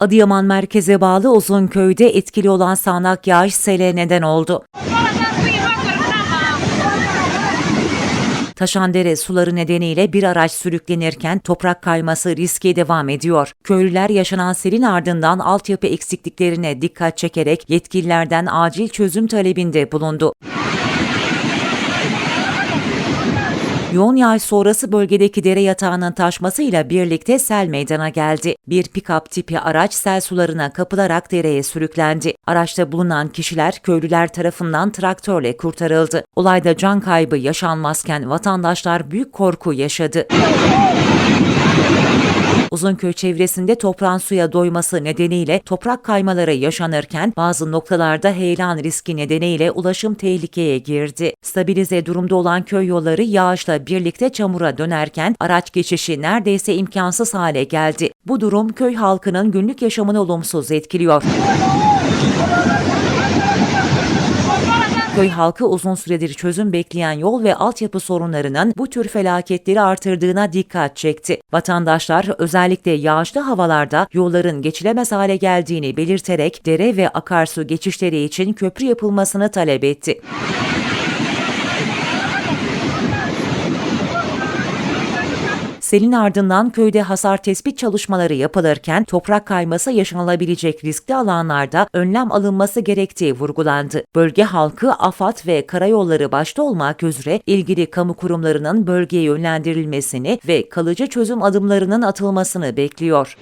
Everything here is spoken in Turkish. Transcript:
Adıyaman merkeze bağlı Uzunköy'de etkili olan sağanak yağış sele neden oldu. Taşandere suları nedeniyle bir araç sürüklenirken toprak kayması riski devam ediyor. Köylüler yaşanan selin ardından altyapı eksikliklerine dikkat çekerek yetkililerden acil çözüm talebinde bulundu. Yoğun yağış sonrası bölgedeki dere yatağının taşmasıyla birlikte sel meydana geldi. Bir pick-up tipi araç sel sularına kapılarak dereye sürüklendi. Araçta bulunan kişiler köylüler tarafından traktörle kurtarıldı. Olayda can kaybı yaşanmazken vatandaşlar büyük korku yaşadı. Uzunköy çevresinde toprağın suya doyması nedeniyle toprak kaymaları yaşanırken bazı noktalarda heyelan riski nedeniyle ulaşım tehlikeye girdi. Stabilize durumda olan köy yolları yağışla birlikte çamura dönerken araç geçişi neredeyse imkansız hale geldi. Bu durum köy halkının günlük yaşamını olumsuz etkiliyor. Köy halkı uzun süredir çözüm bekleyen yol ve altyapı sorunlarının bu tür felaketleri artırdığına dikkat çekti. Vatandaşlar özellikle yağışlı havalarda yolların geçilemez hale geldiğini belirterek dere ve akarsu geçişleri için köprü yapılmasını talep etti. Selin ardından köyde hasar tespit çalışmaları yapılırken toprak kayması yaşanılabilecek riskli alanlarda önlem alınması gerektiği vurgulandı. Bölge halkı AFAD ve karayolları başta olmak üzere ilgili kamu kurumlarının bölgeye yönlendirilmesini ve kalıcı çözüm adımlarının atılmasını bekliyor.